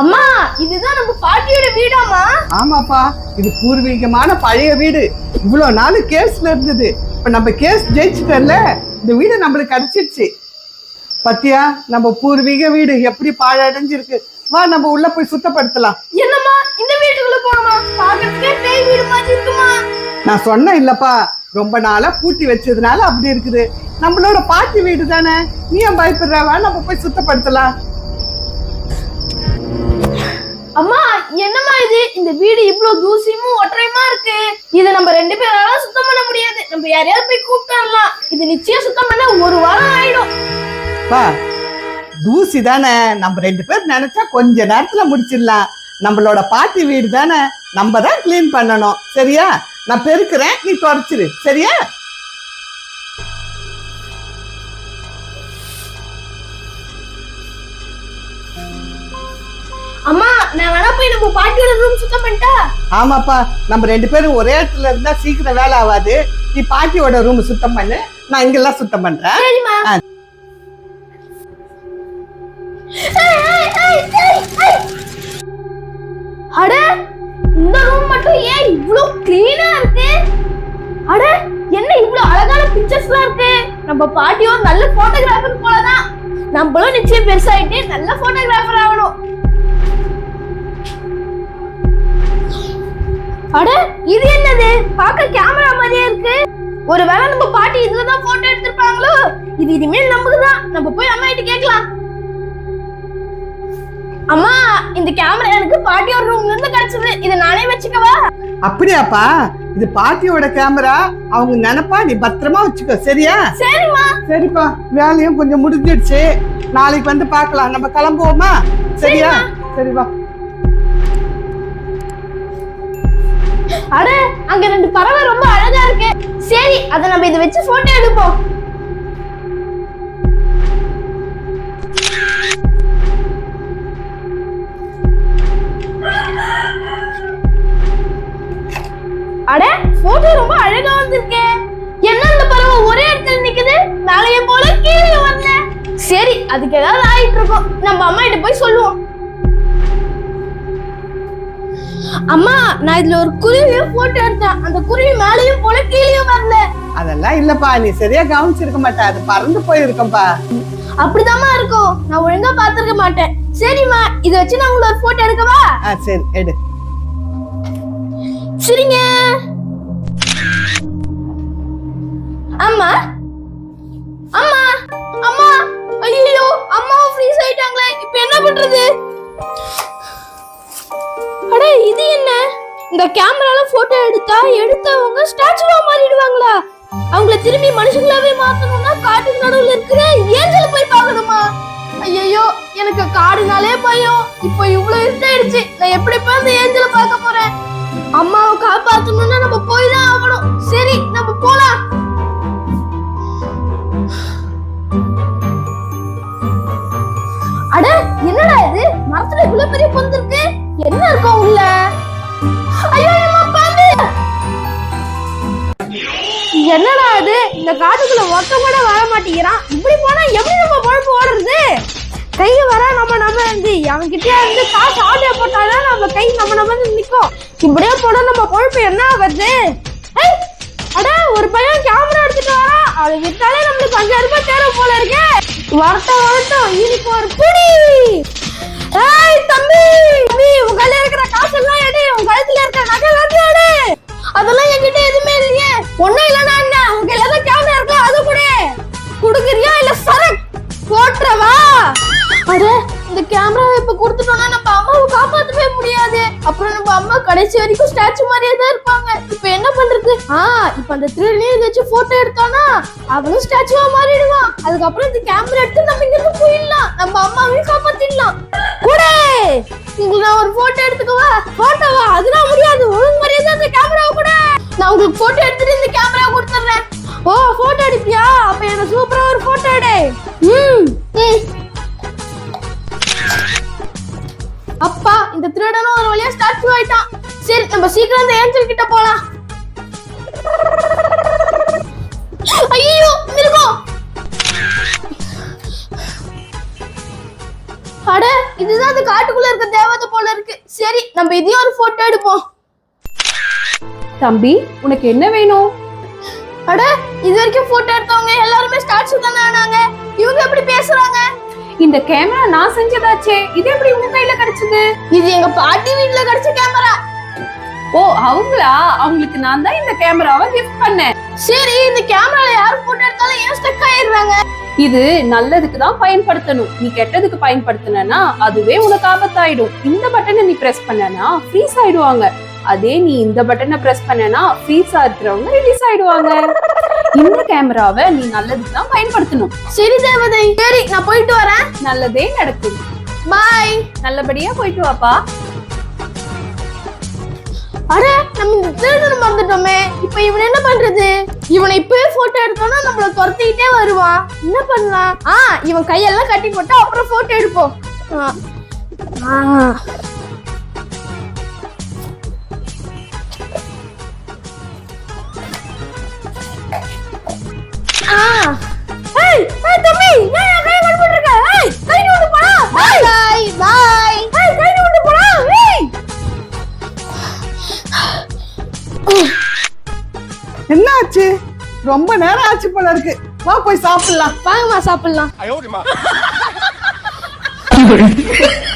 அம்மா இதுதான் நம்ம பாட்டியோட வீடாமா ஆமாப்பா இது பூர்வீகமான பழைய வீடு. இவ்வளவு நாள் கேஸ்ல இருந்தது. இப்ப நம்ம கேஸ் ஜெயிச்சிட்டோம்ல இந்த வீடு நம்மளுக்கு கிடைச்சிடுச்சு பத்தியா நம்ம பூர்வீக வீடு எப்படி பாழடைஞ்சிருக்கு? வா நம்ம உள்ள போய் சுத்தப்படுத்தலாம். என்னம்மா இந்த வீட்டுக்குள்ள போனோமா பாக்கிறதுக்கே பேய் வீடு மாதிரி இருக்குமா? நான் சொன்னேன் இல்லப்பா ரொம்ப நாளா பூட்டி வச்சதுனால அப்படி இருக்குது. நம்மளோட பாட்டி வீடு தானே? நீ ஏன் பயப்படுற? வா நம்ம போய் சுத்தப்படுத்தலாம். அம்மா என்னம்மா இது இந்த வீடு இவ்வளவு தூசியும் ஒற்றையுமா இருக்கு? இதை நம்ம ரெண்டு பேரால சுத்தம் பண்ண முடியாது. நம்ம யாரையாவது போய் கூப்பிட்டுலாம் இது நிச்சயம் சுத்தம் பண்ண ஒரு வாரம் ஆயிடும். பா தூசி தானே? நம்ம ரெண்டு பேர் நினைச்சா கொஞ்ச நேரத்துல முடிச்சிடலாம். நம்மளோட பாட்டி வீடு தானே? நம்ம தான் க்ளீன் பண்ணணும். சரியா? நான் பெருக்கிறேன் நீ குறைச்சிரு. சரியா? நான் வேணா போய் நம்ம பாட்டியோட ரூம் சுத்தம் பண்ணிட்டா? ஆமாப்பா நம்ம ரெண்டு பேரும் ஒரே இடத்துல இருந்தா சீக்கிரம் வேலை ஆகாது நீ பாட்டியோட ரூம் சுத்தம் பண்ணு. நான் இங்கெல்லாம் சுத்தம் பண்றேன். சரிம்மா. அட இந்த ரூம் மட்டும் ஏன் இவ்ளோ கிளீனா இருக்கு? அட என்ன இவ்ளோ அழகான பிக்சர்ஸ்லாம் இருக்கு? நம்ம பாட்டியும் நல்ல போட்டோகிராஃபர் போலதான். நம்மளும் நிச்சயம் பெருசாயிட்டு நல்ல போட்டோகிராஃபர் ஆகணும். அட இது என்னது? பார்க்க கேமரா மாதிரியே இருக்கு. ஒருவேளை நம்ம பாட்டி இதுல தான் போட்டோ எடுத்திருப்பாங்களோ? இது இனிமேல் நமக்கு தான் நம்ம போய் அம்மா கிட்ட கேட்கலாம். அம்மா இந்த கேமரா எனக்கு பாட்டியோட ரூம்ல இருந்து கிடைச்சது. இதை நானே வச்சுக்கவா? அப்படியாப்பா. இது பாட்டியோட கேமரா அவங்க நினைப்பா நீ பத்திரமா வச்சுக்கோ. சரியா? சரிம்மா. சரிப்பா. வேலையும் கொஞ்சம் முடிஞ்சிடுச்சு. நாளைக்கு வந்து பார்க்கலாம். நம்ம கிளம்புவோமா? சரியா? சரி வா. அட அங்க ரெண்டு பறவை ரொம்ப அழகா இருக்கு. சரி அதை நம்ம இதை வச்சு போட்டோ எடுப்போம். அட போட்டோ ரொம்ப அழகா வந்திருக்கே. என்ன அந்த பறவை ஒரே இடத்துல நிக்குது? மேலையும் போல கீழே வரல. சரி அதுக்கு ஏதாவது ஆயிட்டு இருக்கோம். நம்ம அம்மா கிட்ட போய் சொல்லுவோம். அம்மா நான் இதுல ஒரு குருவியும் போட்டோ எடுத்தேன். அந்த குருவி மேலேயும் போல கீழேயும் வரல. அதெல்லாம் இல்லப்பா நீ சரியா கவனிச்சிருக்க மாட்டா. அது பறந்து போயிருக்கோம்ப்பா அப்படிதாம்மா இருக்கும். நான் ஒழுங்கா பாத்துருக்க மாட்டேன். சரிம்மா இத வச்சு நான் உங்களோட போட்டோ எடுக்கவா? சரி எடு. சரிங்க. அம்மா. அம்மா அம்மா. ஐயோ அம்மாவும் ஃப்ரீஸ் ஆயிட்டாங்களே. இப்போ என்ன பண்றது? இது என்ன? இந்த கேமரால போட்டோ எடுத்தா எடுத்தவங்க ஸ்டாச்சுவா மாறிடுவாங்களா? அவங்கள திரும்பி மனுஷங்களாவே மாத்தணும்னா காட்டுக்கு நடுவுல இருக்கிற ஏஞ்சல் போய் பார்க்கணுமா? ஐயோ எனக்கு காடுனாலே பயம். இப்போ இவ்வளவு இருட்டாயிடுச்சு. நான் எப்படி போய் அந்த ஏஞ்சல பார்க்க போறேன்? அம்மாவை காப்பாத்தணும்னா நம்ம போய் தான் ஆகணும். சரி நம்ம போலாம். அட என்னடா இது? மரத்துல இவ்வளவு பெரிய பொந்து இருக்கு. என்ன இருக்கும் உள்ள? ஐயோ அம்மா பாம்பு என்னடா இது? இந்த காட்டுக்குள்ள ஒத்த கூட வர மாட்டேங்கிறான். இப்படி போனா எப்படி நம்ம பொழப்பு ஓடுறது? கை வர நம்ம நம்ம இருந்து அவன்கிட்ட இருந்து காசு ஆட்டோ போட்டாதான் நம்ம கை நம்ம நம்ம நிற்கும் இப்படியே போனா நம்ம பொழப்பு என்ன ஆகுது? அடா அட ஒரு பையன் கேமரா எடுத்துட்டு வரான் அது விட்டாலே நம்மளுக்கு அஞ்சாயிரம் ரூபாய் தேவை போல இருக்கு. வரட்டும் வரட்டும் இன்னைக்கு ஒரு புடி ஏய் தம்பி! தம்பி உன் கையில இருக்கிற காசு எல்லாம் எடு உன் கழுத்துல இருக்கிற நகை எல்லாத்தையும் எடு. அதெல்லாம் என்கிட்ட எதுவுமே இல்லையே. ஒண்ணும் இல்லைன்னா என்ன உன் கையில தான் கேமரா இருக்கலாம் அது கூட. குடுக்குறியா இல்ல சரக் போட்டுறவா? அட இந்த கேமராவை இப்ப கொடுத்துட்டோம்னா நம்ம அம்மாவை காப்பாத்தவே முடியாது. அப்புறம் நம்ம அம்மா கடைசி வரைக்கும் ஸ்டாச்சு மாதிரியே தான் இருப்பாங்க. இப்ப என்ன பண்றது? ஆ இப்ப அந்த திருடனே ஏதாச்சும் போட்டோ எடுத்தானா அவனும் ஸ்டாச்சுவா மாறிடுவான். அதுக்கப்புறம் இந்த கேமரா எடுத்து நம்ம இங்க இருந்து போயிடலாம். நம்ம அம்மாவையும் காப்பாத்திடலாம். கூட! உங்களுக்கு நான் ஒரு போட்டோ எடுத்துக்கவா போட்டோவா அதெல்லாம் முடியாது. ஒழுங்கு மரியாதை அந்த கேமராவை கூட. நான் உங்களுக்கு போட்டோ எடுத்துட்டு இந்த கேமரா கொடுத்துறேன். ஓ போட்டோ எடுப்பியா? அப்ப எனக்கு சூப்பரா ஒரு போட்டோ எடு. ம். ம். அப்பா இந்த திருடனும் ஒரு வழியா ஸ்டார்ட் ஆயிட்டான். சரி நம்ம சீக்கிரம் அந்த ஏஞ்சல் கிட்ட போலாம். நம்ம இதையும் ஒரு போட்டோ எடுப்போம். தம்பி உனக்கு என்ன வேணும்? அட இது வரைக்கும் போட்டோ எடுத்தவங்க எல்லாருமே ஸ்டார்ட்ஸ் தானே ஆனாங்க. இவங்க எப்படி பேசுறாங்க? இந்த கேமரா நான் செஞ்சதாச்சே. இது எப்படி உங்க கையில கிடைச்சது? இது எங்க பாட்டி வீட்ல கிடைச்ச கேமரா ஓ அவங்களா? அவங்களுக்கு நான் தான் இந்த கேமராவை கிஃப்ட் பண்ணேன். சரி இந்த கேமரால யார் போட்டோ எடுத்தாலும் ஏன் ஸ்டக் ஆயிடுறாங்க? இது நல்லதுக்கு தான் பயன்படுத்தணும். நீ கெட்டதுக்கு பயன்படுத்தினா அதுவே உனக்கு ஆபத்தாயிடும். இந்த பட்டனை நீ பிரஸ் பண்ணனா ஃப்ரீஸ் ஆயிடுவாங்க. அதே நீ இந்த பட்டனை பிரஸ் பண்ணனா ஃப்ரீஸா இருக்கிறவங்க ரிலீஸ் ஆயிடுவாங்க. இந்த கேமராவை நீ நல்லதுக்கு தான் பயன்படுத்தணும். சரி தேவதை. சரி நான் போயிட்டு வரேன். நல்லதே நடக்கும். பாய் நல்லபடியா போயிட்டு வாப்பா. அட நம்ம இந்த திருடனை மறந்துட்டோமே. இப்போ இவன் என்ன பண்றது? இவனை இப்பவே போட்டோ எடுத்தோம்னா நம்மள துரத்திக்கிட்டே வருவான். என்ன பண்ணலாம்? ஆ இவன் கையெல்லாம் கட்டி போட்டா அப்புறம் போட்டோ எடுப்போம். ஆ. ஆ. என்ன ஆச்சு ரொம்ப நேரம் ஆச்சு போல இருக்கு. வா போய் சாப்பிடலாம். வாங்கம்மா சாப்பிடலாம்.